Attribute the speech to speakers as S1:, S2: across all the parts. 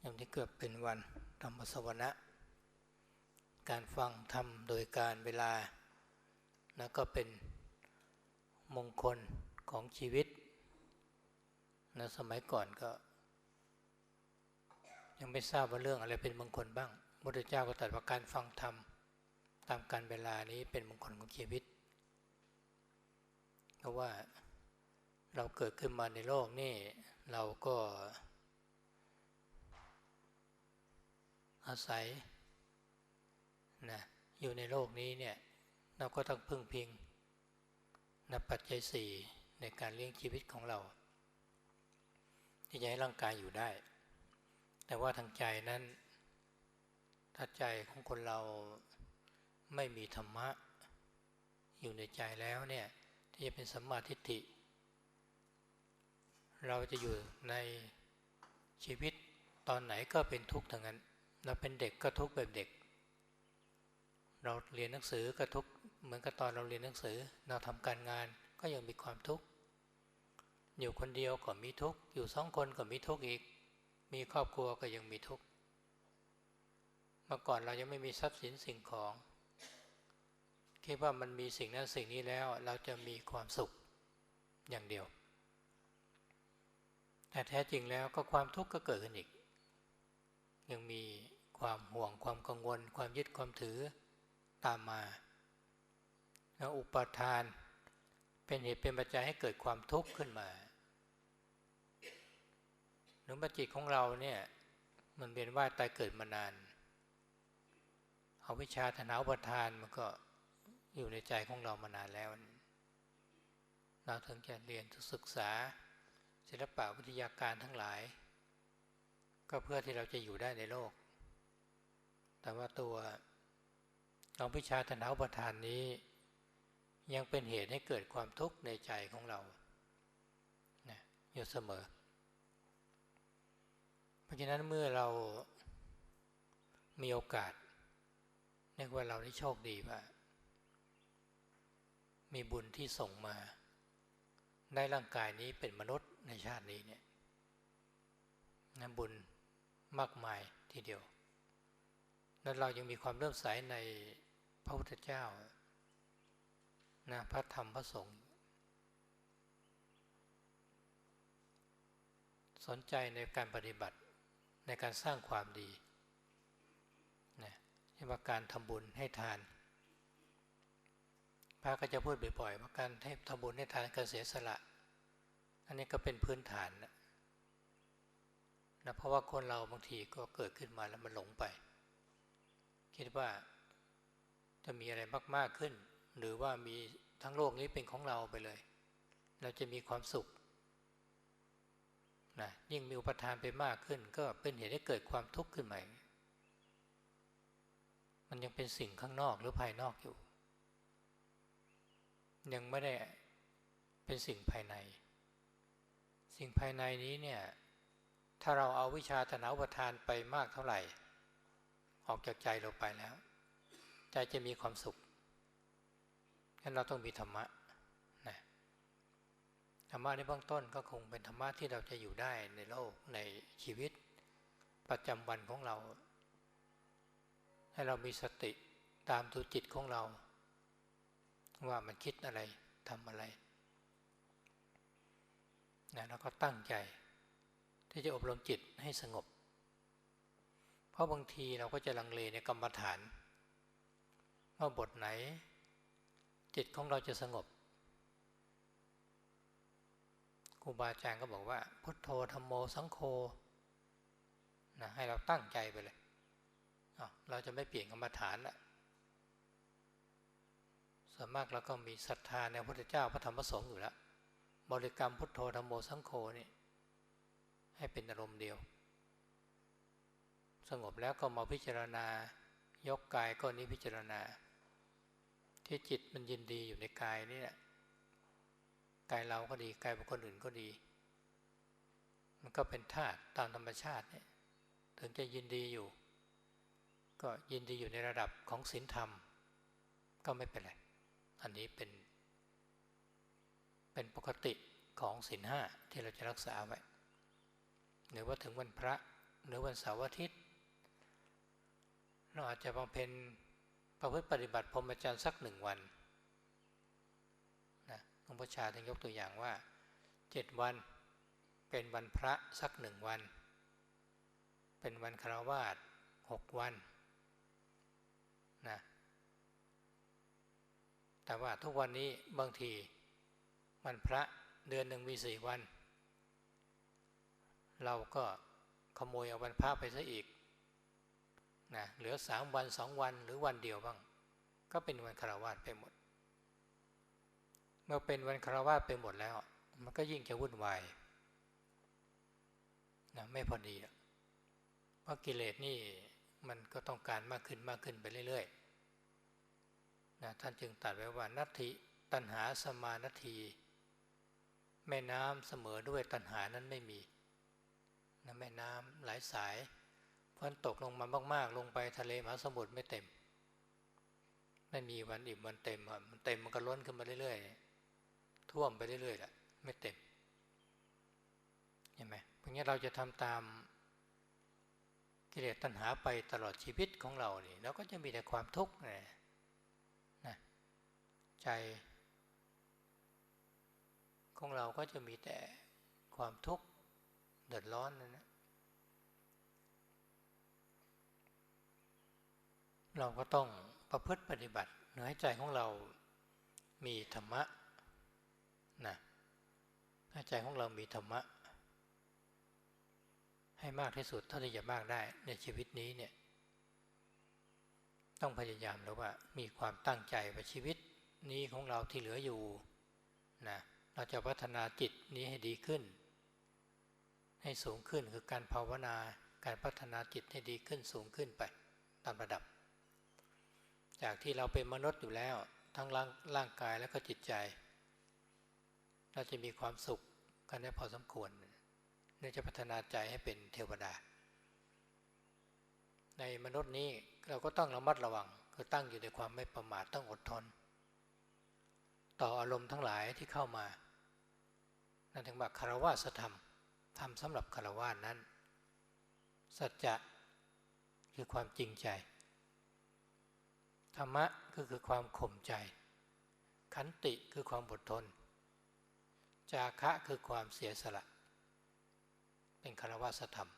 S1: อย่างที่เกิดเป็นวันธรรมสวนะ การฟังธรรมโดยการเวลานะก็เป็นมงคลของชีวิตนะสมัยก่อนก็ ยังไม่ทราบว่าเรื่องอะไรเป็นมงคลบ้างพุทธเจ้าก็ตรัสว่าการฟังธรรมตามการเวลานี้เป็นมงคลของชีวิตเพราะว่าเราเกิดขึ้นมาในโลกนี่เราก็ อาศัยนะอยู่ในโลกนี้เนี่ยเราก็ต้องพึ่งพิงนปัจจัยสี่ในการเลี้ยงชีวิตของเรา ที่จะให้ร่างกายอยู่ได้ แต่ว่าทางใจนั้น ถ้าใจของคนเราไม่มีธรรมะ อยู่ในใจแล้วเนี่ยที่จะเป็นสัมมาทิฏฐิ เราจะอยู่ในชีวิตตอนไหนก็เป็นทุกข์ทั้งนั้น เราเป็นเด็กก็ทุกข์แบบเด็ก เราเรียนหนังสือก็ทุกข์เหมือนกับตอนเราเรียนหนังสือ เราทำการงานก็ยังมีความทุกข์อยู่คนเดียวก็มีทุกข์อยู่สองคนก็มีทุกข์อีก มีครอบครัวก็ยังมีทุกข์เมื่อก่อนเรายังไม่มีทรัพย์สินสิ่งของคิดว่ามันมีสิ่งนั้นสิ่งนี้แล้วเราจะมีความสุขอย่างเดียว แต่แท้จริงแล้วก็ความทุกข์ก็เกิดขึ้นอีก ยังมี ความห่วงความกังวล ความยึดความถือตามมาแล้วอุปทานเป็นเหตุเป็นปัจจัยให้เกิดความทุกข์ขึ้นมาหรือจิตของเราเนี่ยมันเป็นว่าตายเกิดมานาน เอาวิชาธนาอุปทานมันก็อยู่ในใจของเรามานานแล้ว เราถึงจะเรียนศึกษา ศิลปะวิทยาการทั้งหลาย ก็เพื่อที่เราจะอยู่ได้ในโลก แต่ว่าตัวของวิชาธนาประทานนี้ ยังเป็นเหตุให้เกิดความทุกข์ในใจของเรานะอยู่เสมอ เพราะฉะนั้นเมื่อเรามีโอกาสเรียกว่าเราได้โชคดีว่า มีบุญที่ส่งมา ได้ร่างกายนี้เป็นมนุษย์ในชาตินี้เนี่ยนะบุญมากมายทีเดียว นั้นเรายังมีความเริ่มใสในพระพุทธเจ้านะพระธรรมพระสงฆ์สนใจในการปฏิบัติในการสร้างความดีนะที่ว่าการทำบุญให้ทาน พระก็จะพูดบ่อยๆว่าการให้ทำบุญให้ทานการเสียสละ อันนี้ก็เป็นพื้นฐานนะนะเพราะว่าคนเราบางทีก็เกิดขึ้นมาแล้วมันหลงไป คิดว่าจะมีอะไรมาก ๆขึ้น หรือว่ามีทั้งโลกนี้เป็นของเราไปเลย เราจะมีความสุขนะยิ่งมีอุปทานไปมากขึ้น ก็เป็นเหตุให้เกิดความทุกข์ขึ้นใหม่มันยังเป็นสิ่งข้างนอกหรือภายนอกอยู่ ยังไม่ได้เป็นสิ่งภายใน สิ่งภายในนี้เนี่ย ถ้าเราเอาวิชาตนาอุปทานไปมากเท่าไหร่ ออกจากใจเราไปแล้ว ใจจะมีความสุขงั้นเราต้องมีธรรมะนะธรรมะในเบื้องต้นก็คงเป็นธรรมะที่เราจะอยู่ได้ในโลกในชีวิต ประจำวันของเรา ให้เรามีสติตามดูจิตของเรา ว่ามันคิดอะไรทำอะไรนะแล้วก็ตั้งใจที่จะอบรมจิตให้สงบ ราะบางทีเราก็จะลังเลในกรรมฐาน ว่าบทไหน จิตของเราจะสงบครูบาอาจารย์ก็บอกว่า พุทโธธรรมโมสังโฆนะให้เราตั้งใจไปเลยเราจะไม่เปลี่ยนกรรมฐานละส่วนมากเราก็มีศรัทธาในพระพุทธเจ้าพระธรรมพระสงฆ์อยู่แล้วบริกรรมพุทโธธรรมโมสังโฆนี่ให้เป็นอารมณ์เดียว สงบแล้วก็มาพิจารณายกกายก็นี้พิจารณา ที่จิตมันยินดีอยู่ในกายนี่แหละกายเราก็ดีกายบุคคลอื่นก็ดี มันก็เป็นธาตุตามธรรมชาติเนี่ยถึงจะยินดีอยู่ ก็ยินดีอยู่ในระดับของศีลธรรม ก็ไม่เป็นไร อันนี้เป็นเป็นปกติของศีลห้าที่เราจะรักษาไว้หรือว่าถึงวันพระหรือวันเสาร์อาทิตย์ เราอาจจะบำเพ็ญประพฤติปฏิบัติพรหมจรรย์สักหนึ่งวันนะหลวงพ่อชาท่านยกตัวอย่างว่าเจ็ดวันเป็นวันพระสักหนึ่งวัน เป็นวันคารวาสหกวันนะแต่ว่าทุกวันนี้บางทีวันพระเดือนหนึ่งมีสี่วัน เราก็ขโมยเอาวันพระไปซะอีก นะเหลือสามวันสองวันหรือวันเดียวบ้าง ก็เป็นวันคารวาสไปหมด เมื่อเป็นวันคารวาสไปหมดแล้ว มันก็ยิ่งจะวุ่นวายนะไม่พอดีเพราะกิเลสนี่มันก็ต้องการมากขึ้นมากขึ้นไปเรื่อยๆนะท่านจึงตัดไว้ว่านัตถิตัณหาสมานาทีแม่น้ำเสมอด้วยตัณหานั้นไม่มีนะแม่น้ำหลายสาย ฝนตกลงมามาก ๆ ลงไปทะเลมหาสมุทรไม่เต็ม ไม่มีวันอิ่มวันเต็มมันเต็มมันก็ล้นขึ้นมาเรื่อยๆท่วมไปเรื่อยๆแหละไม่เต็มเห็นไหมเพราะงี้เราจะทำตามกิเลสตัณหาไปตลอดชีวิตของเราเนี่ยเราก็จะมีแต่ความทุกข์นะนะใจของเราก็จะมีแต่ความทุกข์เดือดร้อนนะนะ เราก็ต้องประพฤติปฏิบัติเนื้อใจของเรามีธรรมะนะให้ใจของเรามีธรรมะ ให้มากที่สุดเท่าที่จะมากได้ในชีวิตนี้เนี่ย ต้องพยายามแล้วว่ามีความตั้งใจว่าชีวิตนี้ของเราที่เหลืออยู่นะเราจะพัฒนาจิตนี้ให้ดีขึ้น ให้สูงขึ้นคือการภาวนาการพัฒนาจิตให้ดีขึ้นสูงขึ้นไปตามระดับ จากที่เราเป็นมนุษย์อยู่แล้ว ทั้งร่างร่างกายและก็จิตใจ เราจะมีความสุขกันได้พอสมควรเนื่อจะพัฒนาใจให้เป็นเทวดา ในมนุษย์นี้เราก็ต้องระมัดระวังคือตั้งอยู่ในความไม่ประมาทต้องอดทน ต่ออารมณ์ทั้งหลายที่เข้ามานั่นถึงบอกคารวะสธรรมทำสำหรับคารวะนั้น สัจจะคือความจริงใจ ธรรมะก็คือความข่มใจ ขันติคือความอดทน จาคะคือความเสียสละ เป็นคารวะสธรรม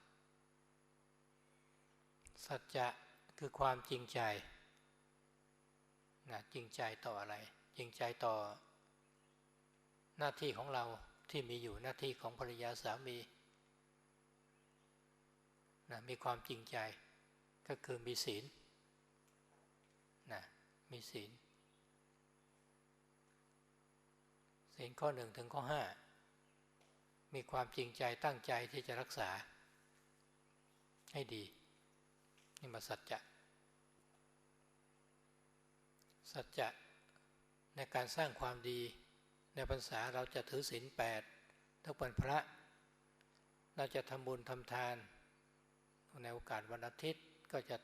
S1: สัจจะคือความจริงใจนะจริงใจต่ออะไร จริงใจต่อ หน้าที่ของเราที่มีอยู่หน้าที่ของภรรยาสามีนะมีความจริงใจก็คือมีศีล นะมีศีลศีลข้อหนึ่งถึงข้อห้ามีความจริงใจตั้งใจที่จะรักษา ให้ดี นี่มาสัจจะ สัจจะในการสร้างความดีในพรรษาเราจะถือศีลแปดทุกวันพระ เราจะทำบุญทำทาน ในโอกาสวันอาทิตย์ก็จะ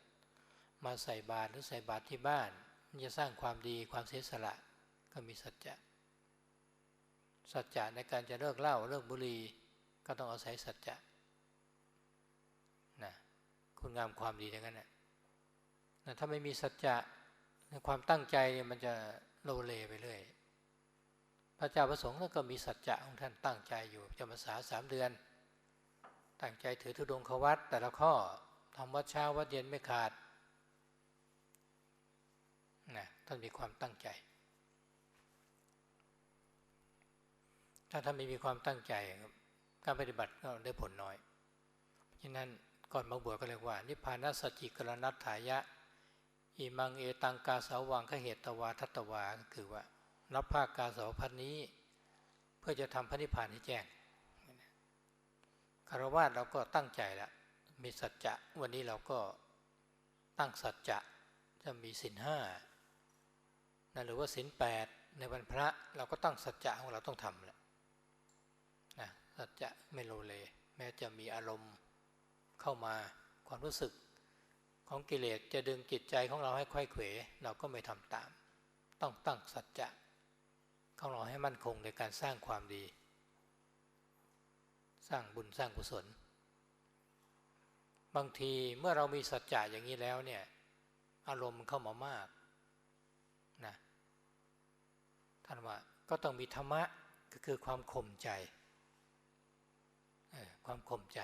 S1: มาใส่บาตรหรือใส่บาตรที่บ้าน มันจะสร้างความดีความเสียสละก็มีสัจจะ สัจจะในการจะเลิกเหล้าเลิกบุหรี่ก็ต้องอาศัยสัจจะนะคุณงามความดีอย่างนั้นนะถ้าไม่มีสัจจะความตั้งใจเนี่ยมันจะโลเลไปเรื่อยพระเจ้าประสงค์ก็มีสัจจะของท่านตั้งใจอยู่จำพรรษาสามเดือน ตั้งใจถือธุดงควัตแต่ละข้อทำวัดเช้าวัดเย็นไม่ขาด นะท่านมีความตั้งใจ ถ้าท่านไม่มีความตั้งใจการปฏิบัติก็ได้ผลน้อยฉะนั้นก่อนมาบวชก็เรียกว่า นิพพานัสจิกรณัตถายะอิมังเอตังกาสาวังขเหตตวาทัตวาก็คือว่า รับภาคกาสาวพันนี้ เพื่อจะทำพระนิพพานให้แจ้งคารวะเราก็ตั้งใจแล้วมีสัจจะ วันนี้เราก็ตั้งสัจจะจะมีสินห้า นะหรือว่าสินแปดในวันพระเราก็ตั้งสัจจะของเราต้องทำแหละนะสัจจะไม่โลเล แม้จะมีอารมณ์เข้ามาความรู้สึกของกิเลสจะดึงจิตใจของเราให้ค่อยเขวเราก็ไม่ทำตาม ต้องตั้งสัจจะของเราให้มั่นคงในการสร้างความดี สร้างบุญสร้างกุศล บางทีเมื่อเรามีสัจจะอย่างนี้แล้วเนี่ยอารมณ์เข้ามามากนะ ท่านว่าก็ต้องมีธรรมะก็คือความข่มใจความข่มใจ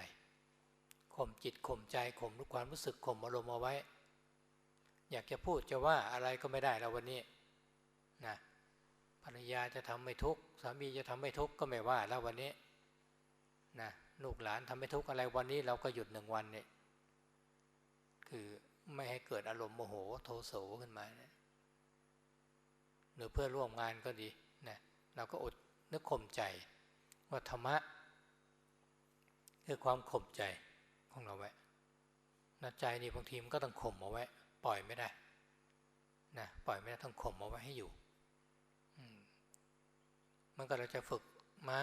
S1: ข่มจิตข่มใจข่มทุกความรู้สึกข่มอารมณ์เอาไว้ อยากจะพูดจะว่าอะไรก็ไม่ได้แล้ววันนี้นะภรรยาจะทำไม่ทุกข์สามีจะทำไม่ทุกข์ก็ไม่ว่าแล้ววันนี้นะลูกหลานทำไม่ทุกข์อะไรวันนี้เราก็หยุดหนึ่งวันเนี่ยคือไม่ให้เกิดอารมณ์โมโหโทโสขึ้นมาเนี่ย หรือเพื่อร่วมงานก็ดีนะเราก็อดนึกข่มใจ ว่าธรรมะคือความข่มใจของเราไว้นะใจนี่บางทีมันก็ต้องข่มเอาไว้ ปล่อยไม่ได้นะปล่อยไม่ได้ต้องข่มเอาไว้ให้อยู่มันก็เราจะฝึกม้า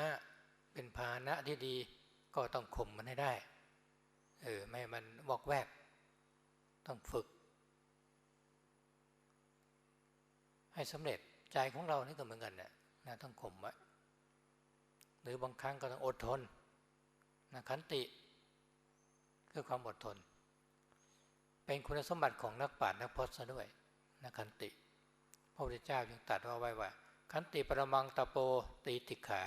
S1: เป็นพาหนะที่ดี ก็ต้องข่มมันให้ได้เออไม่มันวอกแวก ต้องฝึก ให้สำเร็จใจของเรานี่ก็เหมือนกันนะนะต้องข่มไว้หรือบางครั้งก็ต้องอดทนนะขันติคือความอดทน เป็นคุณสมบัติของนักปราชญ์นักพจน์ซะด้วยนะขันติ พระพุทธเจ้ายังตรัสว่าไว้ว่า ขันติปรมังตะโปตีติขา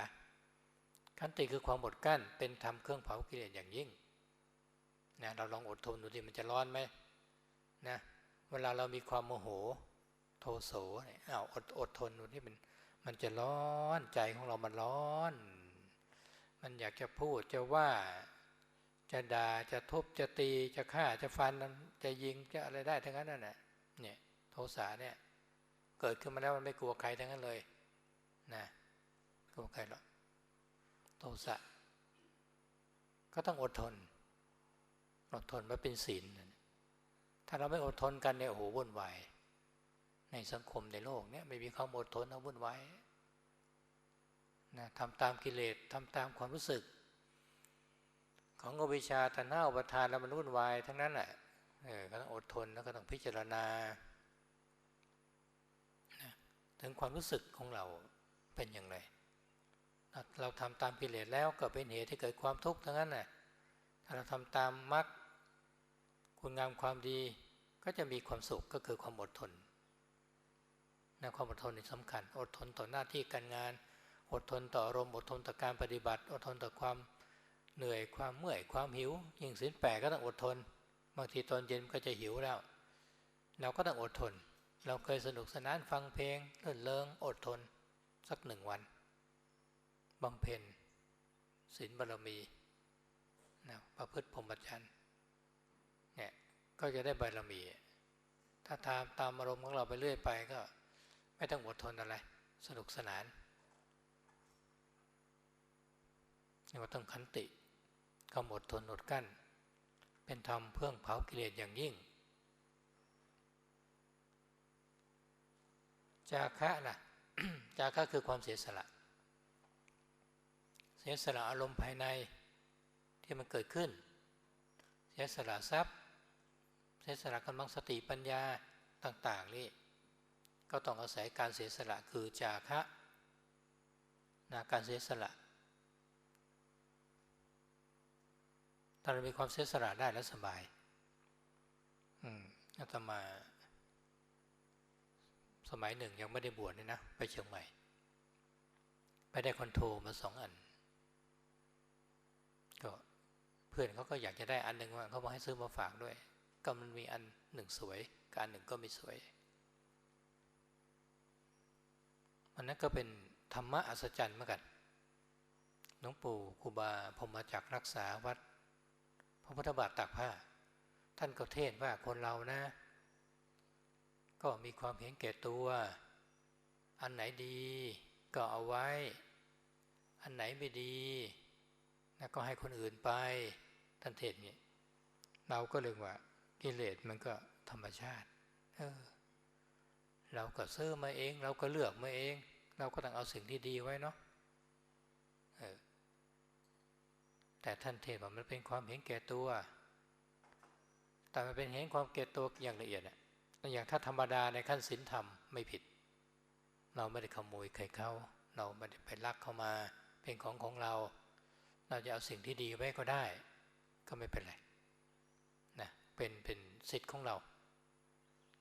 S1: ขันติคือความอดกั้น เป็นธรรมเครื่องเผากิเลสอย่างยิ่งนะเราลองอดทนดูดิมันจะร้อนไหมนะเวลาเรามีความโมโห โทโสเนี่ยอ้าวอดอดทนดูที่มันมันจะร้อนใจของเรามันร้อน มันอยากจะพูดจะว่าจะด่าจะทุบจะตีจะฆ่าจะฟันจะยิงจะอะไรได้ทั้งนั้นน่ะเนี่ยโทสะเนี่ยเกิดขึ้นมาแล้วมันไม่กลัวใครทั้งนั้นเลยนะกลัวใครหรอกโทสะก็ต้องอดทน อดทนมาเป็นศีลถ้าเราไม่อดทนกันเนี่ยโอ้โหวุ่นวาย ในสังคมในโลกเนี่ยไม่มีความอดทนเอาวุ่นวายนะทำตามกิเลสทำตามความรู้สึก ของอวิชชาตัณหาอุปทานแล้วมันวุ่นวายทั้งนั้นแหละเออก็ต้องอดทนแล้วก็ต้องพิจารณาถึงความรู้สึกของเราเป็นอย่างไร เราทำตามกิเลสแล้วก็เป็นเหตุที่เกิดความทุกข์ทั้งนั้นแหละถ้าเราทำตามมรรคคุณงามความดีก็จะมีความสุขก็คือความอดทน นะความอดทนนี่สำคัญ อดทนต่อหน้าที่การงาน อดทนต่ออารมณ์อดทนต่อการปฏิบัติ อดทนต่อความเหนื่อยความเมื่อยความหิว ยิ่งสินแปก็ต้องอดทน บางทีตอนเย็นก็จะหิวแล้ว เราก็ต้องอดทน เราเคยสนุกสนานฟังเพลงเลื่นเลิงอดทนสักหนึ่งวันบำเพ็ญศีลบารมีนะประพฤติพรหมจรรย์เนี่ยก็จะได้บารมี ถ้าตามตามอารมณ์ของเราไปเรื่อยไปก็ ไม่ต้องอดทนอะไร สนุกสนานนี่ว่าต้องขันติความอดทนอดกั้น เป็นธรรมเพื่อเผากิเลสอย่างยิ่ง จาคะล่ะ จาคะคือความเสียสละ เสียสละอารมณ์ภายในที่มันเกิดขึ้น เสียสละทรัพย์ เสียสละกำลังสติปัญญาต่าง ๆ นี่ ก็ต้องอาศัยการเสียสละคือจาคะนะการเสียสละถ้าเรามีความเสียสละได้แล้วสบาย อืมอาตมา สมัยหนึ่งยังไม่ได้บวชนี่นะ ไปเชียงใหม่ ไปได้คอนโทรมาสองอัน ก็เพื่อนเขาก็อยากจะได้อันหนึ่งว่าเขาบอกให้ซื้อมาฝากด้วย ก็มันมีอันหนึ่งสวย การหนึ่งก็ไม่สวย มันนั้นก็เป็นธรรมะอัศจรรย์เหมือนกันหลวงปู่ครูบาพรมจักรักษาวัด พระพุทธบาทตักผ้า ท่านก็เทศว่าคนเรานะ ก็มีความเห็นแก่ตัว อันไหนดีก็เอาไว้ อันไหนไม่ดีนะก็ให้คนอื่นไปท่านเทศนี่เราก็เลยว่ากิเลสมันก็ธรรมชาติ เออ เราก็ซื้อมาเอง เราก็เลือกมาเอง เราก็ต้องเอาสิ่งที่ดีไว้เนาะแต่ท่านเทศว่ามันเป็นความเห็นแก่ตัว แต่มันเป็นเห็นความเก่ตัวอย่างละเอียดเนี่ยอย่างถ้าธรรมดาในขั้นศีลธรรมไม่ผิด เราไม่ได้ขโมยใครเขาเราไม่ได้ไปลักเข้ามา เป็นของของเรา เราจะเอาสิ่งที่ดีไว้ก็ได้ ก็ไม่เป็นไรนะเป็นเป็นสิทธิ์ของเรา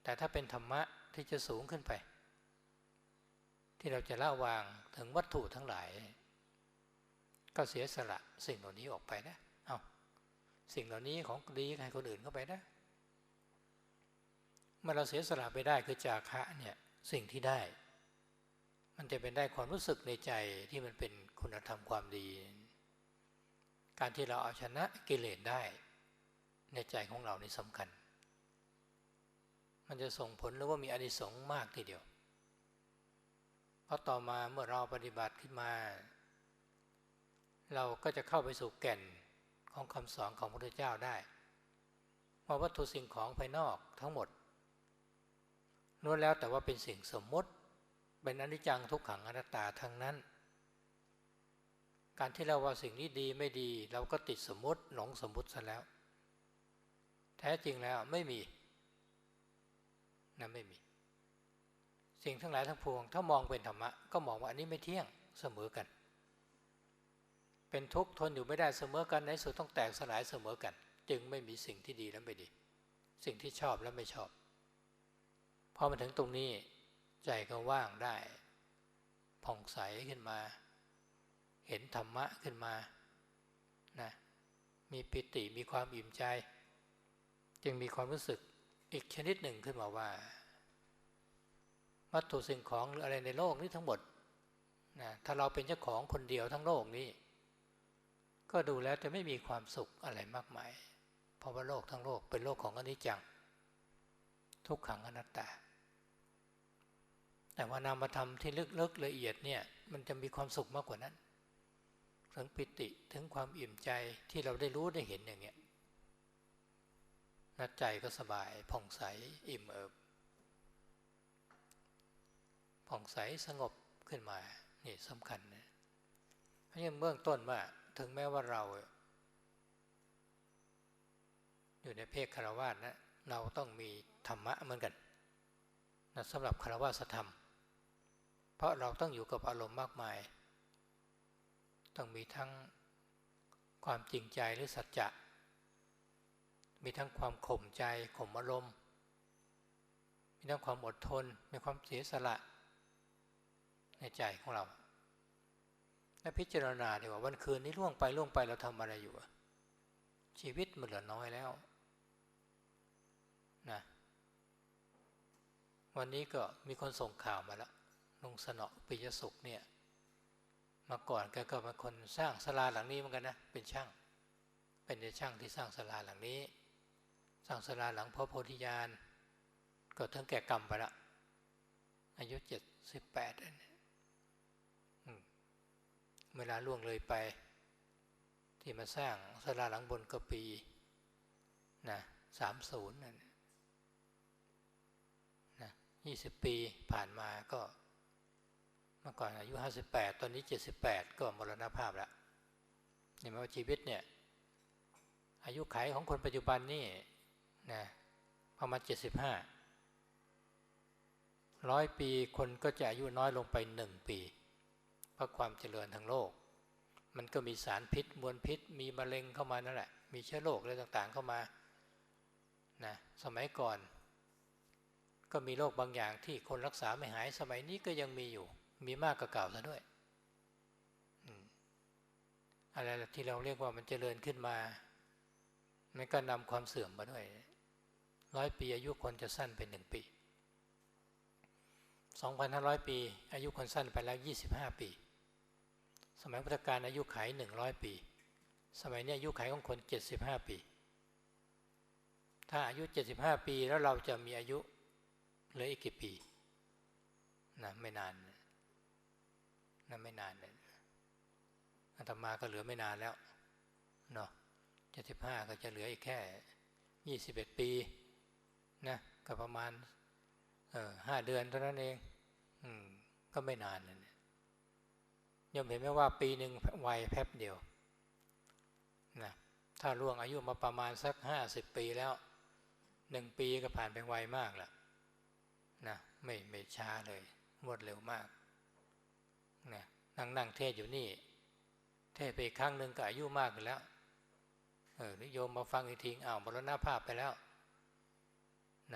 S1: แต่ถ้าเป็นธรรมะ ที่จะสูงขึ้นไป ที่เราจะละวางถึงวัตถุทั้งหลาย ก็เสียสละสิ่งเหล่านี้ออกไปนะเอาสิ่งเหล่านี้ของดีให้คนอื่นเข้าไปนะเมื่อเราเสียสละไปได้คือจาคะเนี่ยสิ่งที่ได้ มันจะเป็นได้ความรู้สึกในใจที่มันเป็นคุณธรรมความดี การที่เราเอาชนะกิเลสได้ ในใจของเรานี่สำคัญ มันจะส่งผลหรือว่ามีอนิสงส์มากทีเดียว เพราะต่อมาเมื่อเราปฏิบัติขึ้นมา เราก็จะเข้าไปสู่แก่นของคำสอนของพระพุทธเจ้าได้ว่าวัตถุสิ่งของภายนอกทั้งหมดล้วนแล้วแต่ว่าเป็นสิ่งสมมติ เป็นอนิจจังทุกขังอนัตตาทั้งนั้น การที่เราว่าสิ่งนี้ดีไม่ดี เราก็ติดสมมติหลงสมมติซะแล้ว แท้จริงแล้วไม่มี นะไม่มี สิ่งทั้งหลายทั้งปวง ถ้ามองเป็นธรรมะก็มองว่าอันนี้ไม่เที่ยงเสมอกัน เป็นทุกข์ทนอยู่ไม่ได้เสมอกันในสุดต้องแตกสลายเสมอกัน จึงไม่มีสิ่งที่ดีและไม่ดี สิ่งที่ชอบและไม่ชอบพอมาถึงตรงนี้ใจก็ว่างได้ ผ่องใสขึ้นมา เห็นธรรมะขึ้นมานะมีปิติมีความอิ่มใจ จึงมีความรู้สึก อีกชนิดหนึ่งขึ้นมาว่า วัตถุสิ่งของหรืออะไรในโลกนี้ทั้งหมดนะถ้าเราเป็นเจ้าของคนเดียวทั้งโลกนี้ ก็ดูแล้วจะไม่มีความสุขอะไรมากมาย เพราะว่าโลกทั้งโลกเป็นโลกของอนิจจัง ทุกขังอนัตตา แต่ว่านามธรรมที่ลึกๆละเอียดเนี่ยมันจะมีความสุขมากกว่านั้น ถึงปิติถึงความอิ่มใจที่เราได้รู้ได้เห็นอย่างเงี้ย นัดใจก็สบายผ่องใสอิ่มเอิบผ่องใสสงบขึ้นมา นี่สำคัญนะเพราะงั้นเบื้องต้นว่าถึงแม้ว่าเรา อยู่ในเพศคารวาสนะเราต้องมีธรรมะเหมือนกันนะสำหรับคารวาสธรรม เพราะเราต้องอยู่กับอารมณ์มากมาย ต้องมีทั้งความจริงใจหรือสัจจะ มีทั้งความข่มใจข่มอารมณ์ มีทั้งความอดทน มีความเสียสละ ในใจของเราและพิจารณาดีว่าวันคืนนี้ล่วงไปล่วงไปเราทำอะไรอยู่ชีวิตมันเหลือน้อยแล้วนะวันนี้ก็มีคนส่งข่าวมาแล้วลุงสนอปิยสุขเนี่ยมาก่อนแกก็เป็นคนสร้างศาลาหลังนี้เหมือนกันนะเป็นช่าง เป็นในช่างที่สร้างศาลาหลังนี้ สร้างศาลาหลังพระโพธิญาณก็ทั้งแก่กรรมไปละ อายุเจ็ดสิบแปดเวลาล่วงเลยไป ที่มาสร้างศาลาหลังบนก็ปีนะสามศูนย์นั่นนะยี่สิบปีผ่านมาก็เมื่อก่อนอายุห้าสิบแปดตอนนี้เจ็ดสิบแปดก็มรณภาพแล้วเห็นไหมว่าชีวิตเนี่ย อายุขัยของคนปัจจุบันนี่ นะประมาณเจ็ดสิบห้าร้อยปีคนก็จะอายุน้อยลงไปหนึ่งปี เพราะความเจริญทางโลก มันก็มีสารพิษมวลพิษ มีมะเร็งเข้ามานั่นแหละ มีเชื้อโรคอะไรต่างๆเข้ามานะสมัยก่อน ก็มีโรคบางอย่างที่คนรักษาไม่หายสมัยนี้ก็ยังมีอยู่ มีมากกว่าเก่าซะด้วยอะไรที่เราเรียกว่ามันเจริญขึ้นมามันก็นำความเสื่อมมาด้วย ร้อยปี อายุคนจะสั้นเป็นหนึ่งปีสองพันห้าร้อยปี อายุคนสั้นไปแล้วยี่สิบห้าปี สมัยพุทธกาลอายุไขหนึ่งร้อยปี สมัยนี้อายุไขของคนเจ็ดสิบห้าปี ถ้าอายุเจ็ดสิบห้าปีแล้วเราจะมีอายุเหลืออีกกี่ปีนะไม่นานนะไม่นานเลยอาตมาก็เหลือไม่นานแล้วเนาะเจ็ดสิบห้าก็จะเหลืออีกแค่ยี่สิบเอ็ดปี นะก็ประมาณห้าเดือนเท่านั้นเอง อืม ก็ไม่นานเลยยมเห็นไหมว่าปีหนึ่งวัยแป๊บเดียวนะถ้าล่วงอายุมาประมาณสักห้าสิบปีแล้วหนึ่งปีก็ผ่านไปไวมากแล้วนะไม่ไม่ช้าเลยรวดเร็วมากนะนั่งนั่งเทศอยู่นี่ เทศไปครั้งหนึ่งก็อายุมากแล้วเออนิยมมาฟังอีกทีอ้าวมรณภาพไปแล้ว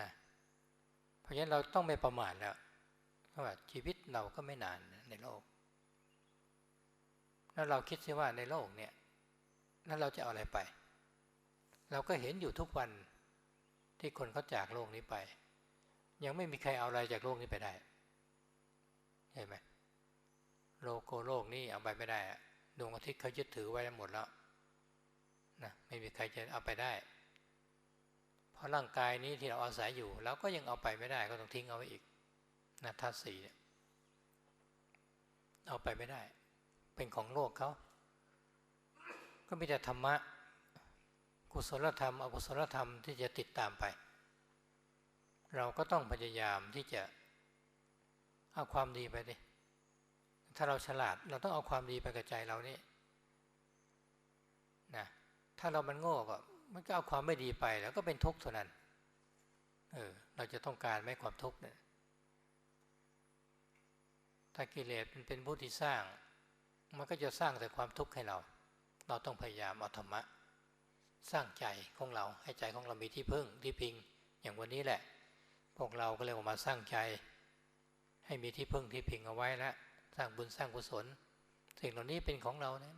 S1: นะเพราะฉะนั้นเราต้องไม่ประมาทแล้วเพราะว่าชีวิตเราก็ไม่นานในโลก แล้วเราคิดซิว่าในโลกเนี่ยแล้วเราจะเอาอะไรไป เราก็เห็นอยู่ทุกวันที่คนเขาจากโลกนี้ไป ยังไม่มีใครเอาอะไรจากโลกนี้ไปได้เห็นไหมโลโกโลกนี้เอาไปไม่ได้ดวงอาทิตย์เขายึดถือไว้หมดแล้วนะไม่มีใครจะเอาไปได้ เพราะร่างกายนี้ที่เราอาศัยอยู่เราก็ยังเอาไปไม่ได้ก็ต้องทิ้งเอาไว้อีกนะธาตุสี่เนี่ยเอาไปไม่ได้ เป็นของโลกเขา ก็มีแต่ธรรมะ กุศลธรรม อกุศลธรรมที่จะติดตามไป เราก็ต้องพยายามที่จะเอาความดีไปดิถ้าเราฉลาดเราต้องเอาความดีไปกระจายเรานี่นะถ้าเรามันโง่ก็ มันก็เอาความไม่ดีไป แล้วก็เป็นทุกข์เท่านั้น เออ เราจะต้องการไม่ความทุกข์เนี่ย ถ้ากิเลสมันเป็นผู้ที่สร้าง มันก็จะสร้างแต่ความทุกข์ให้เรา เราต้องพยายามเอาธรรมะ สร้างใจของเรา ให้ใจของเรามีที่พึ่งที่พิง อย่างวันนี้แหละ พวกเราก็เลยออกมาสร้างใจ ให้มีที่พึ่งที่พิงเอาไว้แล้วสร้างบุญสร้างกุศล สิ่งเหล่านี้เป็นของเราเนี่ย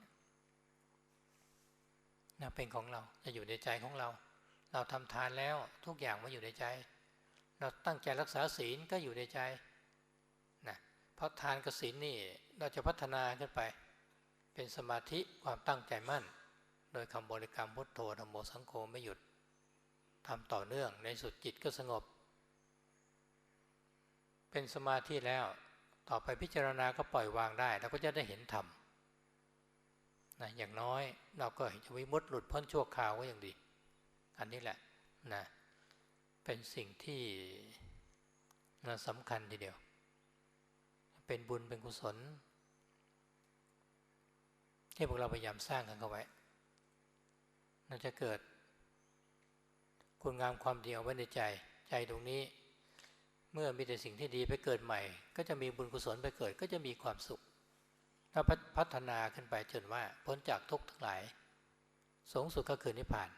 S1: นะเป็นของเราจะอยู่ในใจของเรา เราทำทานแล้วทุกอย่างมาอยู่ในใจ เราตั้งใจรักษาศีลก็อยู่ในใจนะเพราะทานกับศีลนี่เราจะพัฒนาขึ้นไป เป็นสมาธิความตั้งใจมั่น โดยคำบริกรรมพุทโธธรรมโมสังโฆไม่หยุดทำต่อเนื่องในสุดจิตก็สงบ เป็นสมาธิแล้วต่อไปพิจารณาก็ปล่อยวางได้เราก็จะได้เห็นธรรม นะอย่างน้อยเราก็จะวิมุตต์หลุดพ้นชั่วคราวก็ยังดี อันนี้แหละนะเป็นสิ่งที่นะสำคัญทีเดียว เป็นบุญเป็นกุศล ที่พวกเราพยายามสร้างกันเข้าไว้น่าจะเกิด คุณงามความดีเอาไว้ในใจ ใจตรงนี้ เมื่อมีแต่สิ่งที่ดีไปเกิดใหม่ ก็จะมีบุญกุศลไปเกิด ก็จะมีความสุข ถ้าพัฒนาขึ้นไปจนว่าพ้นจากทุกข์ทั้งหลาย สูงสุดก็คือนิพพาน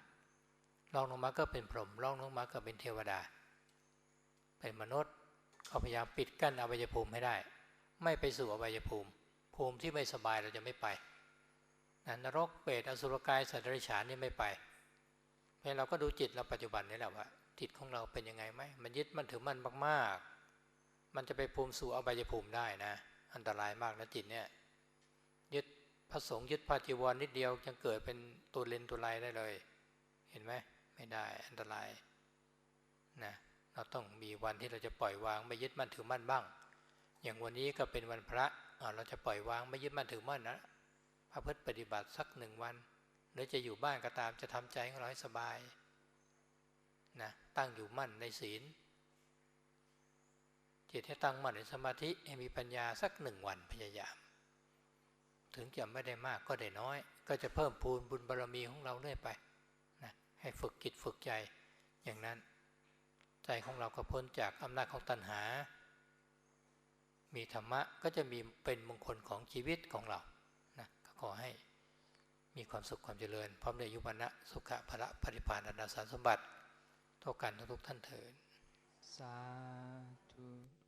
S1: รองลงมาก็เป็นพรหมรองลงมาก็เป็นเทวดา เป็นมนุษย์ก็พยายามปิดกั้นอวัยภูมิให้ได้ ไม่ไปสู่อวัยภูมิ ภูมิที่ไม่สบายเราจะไม่ไปนรกเปรตอสุรกายสัตว์รัจฉานนี่ไม่ไปเพราะเราก็ดูจิตเราปัจจุบันนี่แหละว่า จิตของเราเป็นยังไงไหมมันยึดมันถือมันมากๆ มันจะไปภูมิสู่อบายภูมิได้นะ อันตรายมากนะจิตเนี่ย พระสงฆ์ยึดพระจีวรนิดเดียวยังเกิดเป็นตัวเลนตัวลายได้เลย เห็นไหมไม่ได้อันตรายนะเราต้องมีวันที่เราจะปล่อยวางไม่ยึดมั่นถือมั่นบ้าง อย่างวันนี้ก็เป็นวันพระเราจะปล่อยวางไม่ยึดมั่นถือมั่นนะพระพุทธปฏิบัติสักหนึ่งวัน หรือจะอยู่บ้านก็ตามจะทำใจของเราให้สบายนะตั้งอยู่มั่นในศีลจิตให้ตั้งมั่นในสมาธิให้มีปัญญาสักหนึ่งวันพยายาม ถึงจะไม่ได้มากก็ได้น้อย ก็จะเพิ่มพูนบุญบารรมีของเราเรื่อยไปนะให้ฝึกจิตฝึกใจอย่างนั้น ใจของเราก็พ้นจากอำนาจของตัณหา มีธรรมะก็จะมีเป็นมงคลของชีวิตของเรานะก็ขอให้มีความสุขความเจริญ พร้อมในยุบนะสุขะพระปริพานอนาสารสมบัติทุกกันทุกท่านเถิด
S2: สาธุ